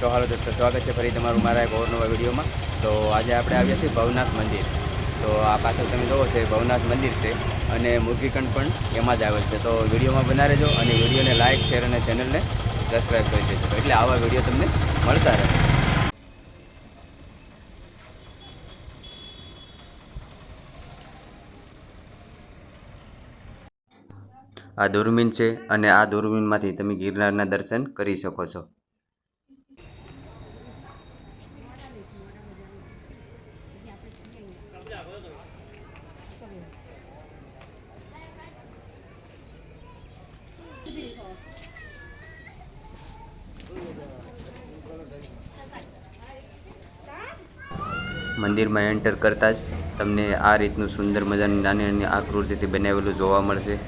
તો હાલો દોસ્તો, સ્વાગત છે ફરી તમારું મારા એક નવા વિડીયોમાં. તો આજે આપણે આવ્યા છીએ ભવનાથ મંદિર. તો આ પાછળ તમે જોવો છે ભવનાથ મંદિર છે અને મુરગીકંઠ પણ એમાં જ આવેલ છે. તો વિડીયોમાં બના રહેજો અને વિડીયોને લાઇક શેર અને ચેનલને સબસ્ક્રાઈબ કરી દેજો. એટલે આવા વીડિયો તમને મળતા રહે. આ દૂરબીન છે અને આ દૂરબીનમાંથી તમે ગિરનારના દર્શન કરી શકો છો. મંદિરમાં એન્ટર કરતાં જ તમને આ રીતનું સુંદર મજાની નાની નાની આકૃતિથી બનાવેલું જોવા મળશે.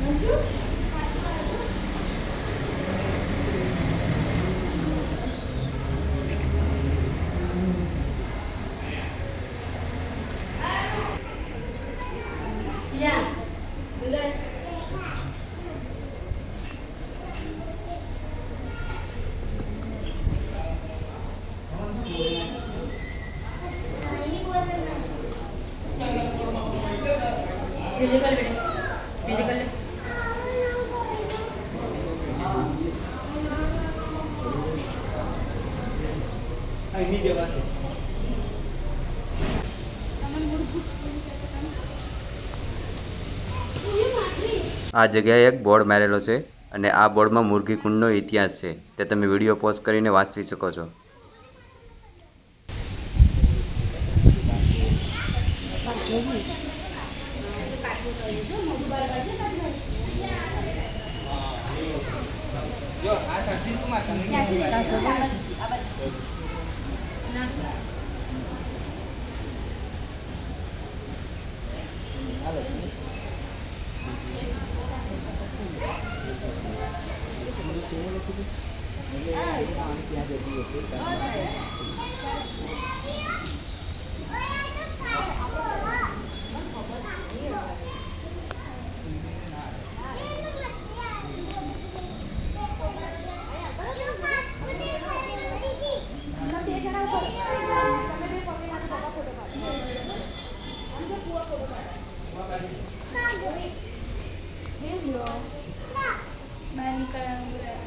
Thank તો બીજું કર બેટા બીજું કર લે અહીં નીચે વાંચો આ જગ્યાએ એક બોર્ડ મારેલો છે અને આ બોર્ડમાં મુરગી કુંડનો ઇતિહાસ છે. તે તમે વીડિયો પોઝ કરીને વાંચી શકો છો. જો આ સાક્ષી કુમાર Manicure and